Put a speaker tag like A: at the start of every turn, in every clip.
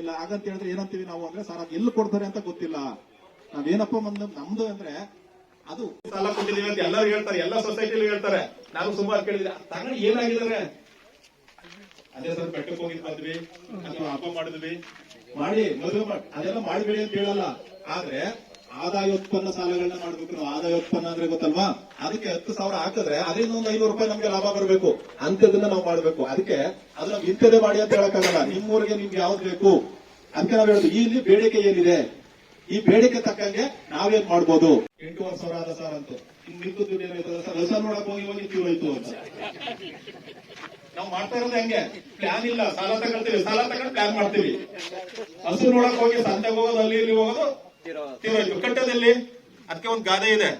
A: ಇಲ್ಲ ಹಾಗಂತ ಹೇಳಿದ್ರೆ ಏನಂತೀವಿ ನಾವು ಅಂದ್ರೆ ಸರ್ ಅದು ಎಲ್ಲಿ ಕೊಡ್ತಾರೆ ಅಂತ ಗೊತ್ತಿಲ್ಲ. ನಾವೇನಪ್ಪ ಬಂದ್ ನಮ್ದು ಅಂದ್ರೆ ಅದು ಸಾಲ ಕೊಟ್ಟಿದೀವಿ ಅಂತ ಎಲ್ಲರೂ ಹೇಳ್ತಾರೆ ಎಲ್ಲ ಸೊಸೈಟಿಲಿ ಹೇಳ್ತಾರೆ. ನಾನು ಸುಮಾರು ಕೇಳಿದ್ರೆ ತಗೊಂಡು ಏನಾಗಿದ್ದಾರೆ ಅದೇ ಸರ್ ಬೆಟ್ಟಕ್ಕೆ ಹೋಗಿ ಬಂದ್ವಿ ಅಥವಾ ಹಬ್ಬ ಮಾಡಿದ್ವಿ. ಮಾಡಿ ಮದುವೆ ಮಾಡಿ ಅದೆಲ್ಲ ಮಾಡಬೇಡಿ ಅಂತ ಹೇಳಲ್ಲ. ಆದ್ರೆ ಆದಾಯೋತ್ಪನ್ನ ಸಾಲಗಳನ್ನ ಮಾಡ್ಬೇಕು. ನಾವು ಆದಾಯೋತ್ಪನ್ನ ಅಂದ್ರೆ ಗೊತ್ತಲ್ವಾ? ಅದಕ್ಕೆ ಹತ್ತು ಸಾವಿರ ಹಾಕಿದ್ರೆ ಅದರಿಂದ ಒಂದು ಐನೂರು ರೂಪಾಯಿ ನಮ್ಗೆ ಲಾಭ ಬರಬೇಕು. ಅಂತದನ್ನ ನಾವು ಮಾಡ್ಬೇಕು. ಅದಕ್ಕೆ ಅದನ್ನ ನಾವು ಮಾಡಿ ಅಂತ ಹೇಳಕ್ಕಾಗಲ್ಲ. ನಿಮ್ಮೂರಿಗೆ ನಿಮ್ಗೆ ಯಾವ್ದು ಬೇಕು? ಅದಕ್ಕೆ ನಾವು ಹೇಳುದು, ಇಲ್ಲಿ ಬೇಡಿಕೆ ಏನಿದೆ? ಈ ಬೇಡಿಕೆ ತಕ್ಕಂಗೆ ನಾವೇನ್ ಮಾಡ್ಬೋದು? ಎಂಟೂವರೆ ಸಾವಿರ ಆದ ಸರ್ ಅಂತ. ನಿಂತು ದುಡ್ಡು ಸರ್? ಹೊಸ ನೋಡಕ್ ಹೋಗಿ ಹೋಗಿ ಕ್ಯೂ ಆಯ್ತು ಅಂತ. ನಾವು ಮಾಡ್ತಾ ಇರೋದು ಹೆಂಗೆ? ಪ್ಲಾನ್ ಇಲ್ಲ. ಸಾಲ ತಗೊಳ್ತೀವಿ. ಸಾಲ ತಗೊಂಡು ಪ್ಲಾನ್ ಮಾಡ್ತೀವಿ. ಹಸು ನೋಡಕ್ ಹೋಗಿ ಸಂತೆಗೆ ಹೋಗೋದು, ಅಲ್ಲಿ ಇಲ್ಲಿ ಹೋಗೋದು ಕಟ್ಟದಲ್ಲಿ ಅದಕ್ಕೆ ಒಂದು ಗಾದೆ ಇದೆ.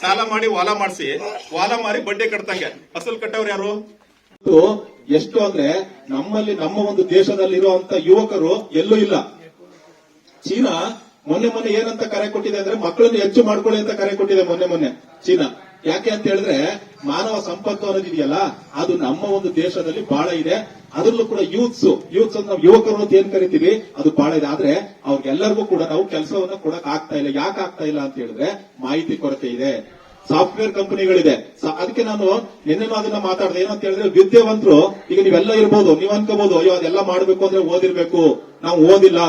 A: ಸಾಲ ಮಾಡಿ ವಾಲ ಮಾಡಿಸಿ. ವಾಲ ಮಾಡಿ ಬಡ್ಡಿ ಕಟ್ತಂಗೆ. ಅಸಲು ಕಟ್ಟವ್ರು ಯಾರು? ಎಷ್ಟು ಅಂದ್ರೆ ನಮ್ಮಲ್ಲಿ ನಮ್ಮ ಒಂದು ದೇಶದಲ್ಲಿ ಇರುವಂತ ಯುವಕರು ಎಲ್ಲೂ ಇಲ್ಲ. ಚೀನಾ ಮೊನ್ನೆ ಮೊನ್ನೆ ಏನಂತ ಕರೆ ಕೊಟ್ಟಿದೆ ಅಂದ್ರೆ ಮಕ್ಕಳನ್ನು ಹೆಚ್ಚು ಮಾಡ್ಕೊಳ್ಳಿ ಅಂತ ಕರೆ ಕೊಟ್ಟಿದೆ ಮೊನ್ನೆ ಮೊನ್ನೆ ಚೀನಾ. ಯಾಕೆ ಅಂತ ಹೇಳಿದ್ರೆ ಮಾನವ ಸಂಪತ್ತು ಅನ್ನೋದಿದೆಯಲ್ಲ, ಅದು ನಮ್ಮ ಒಂದು ದೇಶದಲ್ಲಿ ಬಹಳ ಇದೆ. ಅದರಲ್ಲೂ ಕೂಡ ಯೂತ್ಸ್ ಯೂತ್ಸ್ ಅಂದ್ರೆ ಯುವಕರು ಅಂತ ಏನ್ ಕರಿತೀವಿ, ಅದು ಬಹಳ ಇದೆ. ಆದ್ರೆ ಅವ್ರಿಗೆಲ್ಲರಿಗೂ ಕೂಡ ನಾವು ಕೆಲಸವನ್ನ ಕೊಡಕ್ ಆಗ್ತಾ ಇಲ್ಲ. ಯಾಕೆ ಆಗ್ತಾ ಇಲ್ಲ ಅಂತ ಹೇಳಿದ್ರೆ ಮಾಹಿತಿ ಕೊರತೆ ಇದೆ. ಸಾಫ್ಟ್ವೇರ್ ಕಂಪನಿಗಳಿದೆ. ಅದಕ್ಕೆ ನಾನು ನಿನ್ನೆ ಅದನ್ನ ಮಾತಾಡಿದೆ. ಏನಂತ ಹೇಳಿದ್ರೆ ವಿದ್ಯಾವಂತರು, ಈಗ ನೀವೆಲ್ಲ ಇರ್ಬೋದು, ನೀವ್ ಅನ್ಕೋಬಹುದು ಅಯ್ಯೋ, ಅದೆಲ್ಲ ಮಾಡ್ಬೇಕು ಅಂದ್ರೆ ಓದಿರ್ಬೇಕು. ನಾವು ಓದಿಲ್ಲ.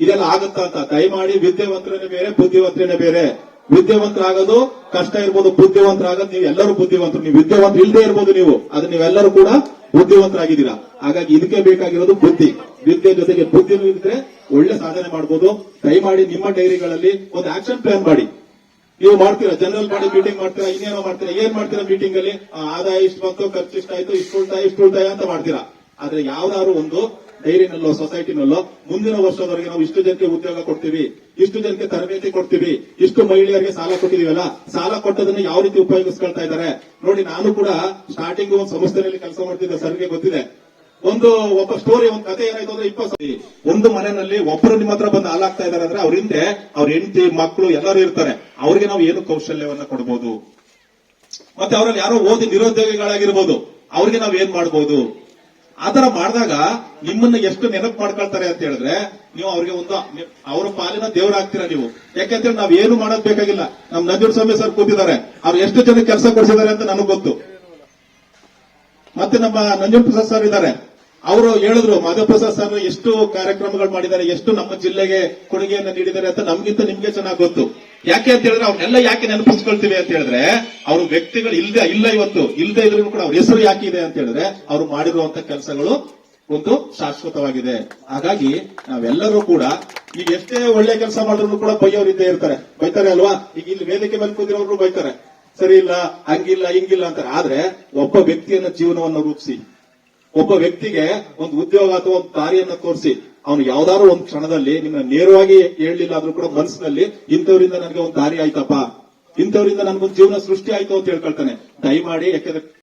A: ಇದೆಲ್ಲ ಆಗುತ್ತಾ ಅಂತ. ದಯಮಾಡಿ ವಿದ್ಯಾವಂತರೇನೆ ಬೇರೆ ಬುದ್ಧಿವಂತರೇನೆ ಬೇರೆ. ವಿದ್ಯಾವಂತರಾಗೋದು ಕಷ್ಟ ಇರ್ಬೋದು, ಬುದ್ಧಿವಂತರಾಗೋದು, ನೀವು ಎಲ್ಲರೂ ಬುದ್ಧಿವಂತರು. ನೀವು ವಿದ್ಯಾವಂತ ಇಲ್ಲದೆ ಇರ್ಬೋದು ನೀವು. ಅದು ನೀವೆಲ್ಲರೂ ಕೂಡ ಬುದ್ಧಿವಂತರಾಗಿದ್ದೀರಾ. ಹಾಗಾಗಿ ಇದಕ್ಕೆ ಬೇಕಾಗಿರೋದು ಬುದ್ಧಿ. ವಿದ್ಯೆ ಜೊತೆಗೆ ಬುದ್ಧಿ ಇದ್ರೆ ಒಳ್ಳೆ ಸಾಧನೆ ಮಾಡಬಹುದು ಮಾಡಿ ನಿಮ್ಮ ಡೈರಿಗಳಲ್ಲಿ ಒಂದು ಆಕ್ಷನ್ ಪ್ಲಾನ್ ಮಾಡಿ. ನೀವು ಮಾಡ್ತೀರಾ? ಜನರಲ್ ಬಾಡಿ ಮೀಟಿಂಗ್ ಮಾಡ್ತೀರಾ? ಇನ್ನೇನೋ ಮಾಡ್ತೀರಾ? ಏನ್ ಮಾಡ್ತೀರಾ ಮೀಟಿಂಗ್ ಅಲ್ಲಿ ಆದಾಯ ಇಷ್ಟು ಬಂತು, ಖರ್ಚು ಇಷ್ಟ ಆಯ್ತು, ಇಷ್ಟು ಉಳ್ತಾಯ ಇಷ್ಟು ಉಳ್ತಾಯ ಅಂತ ಮಾಡ್ತೀರಾ? ಆದ್ರೆ ಯಾವ್ದಾದ್ರು ಒಂದು ಡೈರಿನಲ್ಲೋ, ಸೊಸೈಟಿನಲ್ಲೋ, ಮುಂದಿನ ವರ್ಷದವರೆಗೆ ನಾವು ಇಷ್ಟು ಜನಕ್ಕೆ ಉದ್ಯೋಗ ಕೊಡ್ತೀವಿ. ಇಷ್ಟು ಜನಕ್ಕೆ ತರಬೇತಿ ಕೊಡ್ತೀವಿ. ಇಷ್ಟು ಮಹಿಳೆಯರಿಗೆ ಸಾಲ ಕೊಟ್ಟಿದೀವಲ್ಲ, ಸಾಲ ಕೊಟ್ಟದನ್ನ ಯಾವ ರೀತಿ ಉಪಯೋಗಿಸ್ಕೊಳ್ತಾ ಇದ್ದಾರೆ? ನೋಡಿ, ನಾನು ಕೂಡ ಸ್ಟಾರ್ಟಿಂಗ್ ಒಂದು ಸಂಸ್ಥೆಯಲ್ಲಿ ಕೆಲಸ ಮಾಡ್ತಿದ್ದೆ ಸರ್ಗೆ ಗೊತ್ತಿದೆ. ಒಂದು ಒಬ್ಬ ಸ್ಟೋರಿ ಒಂದು ಕಥೆ ಏನಾಯ್ತು ಅಂದ್ರೆ ಇಪ್ಪತ್ತು ಒಂದು ಮನೆಯಲ್ಲಿ ಒಬ್ಬರು ನಿಮ್ಮ ಹತ್ರ ಬಂದು ಹಾಲಾಗ್ತಾ ಇದಾರೆ ಅಂದ್ರೆ ಅವ್ರ ಹಿಂದೆ ಅವ್ರ ಹೆಂಡತಿ ಮಕ್ಕಳು ಎಲ್ಲರೂ ಇರ್ತಾರೆ. ಅವ್ರಿಗೆ ನಾವು ಏನು ಕೌಶಲ್ಯವನ್ನ ಕೊಡ್ಬೋದು? ಮತ್ತೆ ಅವರಲ್ಲಿ ಯಾರೋ ಓದಿ ನಿರುದ್ಯೋಗಿಗಳಾಗಿರ್ಬೋದು. ಅವ್ರಿಗೆ ನಾವ್ ಏನ್ ಮಾಡ್ಬೋದು? ಆತರ ಮಾಡಿದಾಗ ನಿಮ್ಮನ್ನ ಎಷ್ಟು ನೆನಪು ಮಾಡ್ಕೊಳ್ತಾರೆ ಅಂತ ಹೇಳಿದ್ರೆ ನೀವು ಅವ್ರಿಗೆ ಒಂದು ಅವ್ರ ಪಾಲಿನ ದೇವರಾಗ್ತೀರಾ ನೀವು. ಯಾಕೆಂದ್ರೆ ನಾವ್ ಏನು ಮಾಡೋದ್ ಬೇಕಾಗಿಲ್ಲ. ನಮ್ ನಂಜುಂಡ ಸ್ವಾಮಿ ಸರ್ ಕೂತಿದ್ದಾರೆ. ಅವ್ರು ಎಷ್ಟು ಜನ ಕೆಲಸ ಕೊಡಿಸಿದ್ದಾರೆ ಅಂತ ನನಗ್ ಗೊತ್ತು. ಮತ್ತೆ ನಮ್ಮ ನಂಜುಂಡ ಪ್ರಸಾದ್ ಸರ್ ಇದ್ದಾರೆ. ಅವರು ಹೇಳಿದ್ರು, ಮಾಧವ ಪ್ರಸಾದ್ ಸರ್ ಎಷ್ಟು ಕಾರ್ಯಕ್ರಮಗಳು ಮಾಡಿದ್ದಾರೆ, ಎಷ್ಟು ನಮ್ಮ ಜಿಲ್ಲೆಗೆ ಕೊಡುಗೆಯನ್ನು ನೀಡಿದ್ದಾರೆ ಅಂತ ನಮ್ಗಿಂತ ನಿಮ್ಗೆ ಚೆನ್ನಾಗಿ ಗೊತ್ತು. ಯಾಕೆ ಅಂತ ಹೇಳಿದ್ರೆ ಅವ್ರನ್ನೆಲ್ಲ ಯಾಕೆ ನೆನಪಿಸ್ಕೊಳ್ತೀವಿ ಅಂತ ಹೇಳಿದ್ರೆ, ಅವ್ರ ವ್ಯಕ್ತಿಗಳು ಇಲ್ದೆ, ಇಲ್ಲ ಇವತ್ತು, ಇಲ್ದೇ ಇದ್ರು ಕೂಡ ಅವ್ರ ಹೆಸರು ಯಾಕೆ ಇದೆ ಅಂತ ಹೇಳಿದ್ರೆ, ಅವ್ರು ಮಾಡಿರುವಂತ ಕೆಲಸಗಳು ಒಂದು ಶಾಶ್ವತವಾಗಿದೆ. ಹಾಗಾಗಿ ನಾವೆಲ್ಲರೂ ಕೂಡ ಈಗ ಎಷ್ಟೇ ಒಳ್ಳೆ ಕೆಲಸ ಮಾಡಿದ್ರು ಕೂಡ ಬೈಯೋರಿದ್ದೇ ಇರ್ತಾರೆ. ಬೈತಾರೆ ಅಲ್ವಾ? ಈಗ ಇಲ್ಲಿ ವೇದಿಕೆ ಮೇಲೆ ಕೂತಿರೋರು ಬೈತಾರೆ. ಸರಿ ಇಲ್ಲ, ಹಂಗಿಲ್ಲ, ಹಿಂಗಿಲ್ಲ ಅಂತಾರೆ. ಆದ್ರೆ ಒಬ್ಬ ವ್ಯಕ್ತಿಯನ್ನ ಜೀವನವನ್ನು ರೂಪಿಸಿ, ಒಬ್ಬ ವ್ಯಕ್ತಿಗೆ ಒಂದು ಉದ್ಯೋಗ ಅಥವಾ ಒಂದು ದಾರಿಯನ್ನ ತೋರಿಸಿ, ಅವನು ಯಾವ್ದಾದ್ರು ಒಂದು ಕ್ಷಣದಲ್ಲಿ ನಿಮ್ಮ ನೇರವಾಗಿ ಹೇಳಲಿಲ್ಲ ಆದ್ರೂ ಕೂಡ ಮನಸ್ಸಿನಲ್ಲಿ ಇಂಥವರಿಂದ ನನಗೆ ಒಂದು ದಾರಿ ಆಯ್ತಪ್ಪ. ಇಂಥವರಿಂದ ನನಗೊಂದು ಜೀವನ ಸೃಷ್ಟಿ ಆಯ್ತು ಅಂತ ಹೇಳ್ಕೊಳ್ತಾನೆ. ದಯಮಾಡಿ ಯಾಕಂದ್ರೆ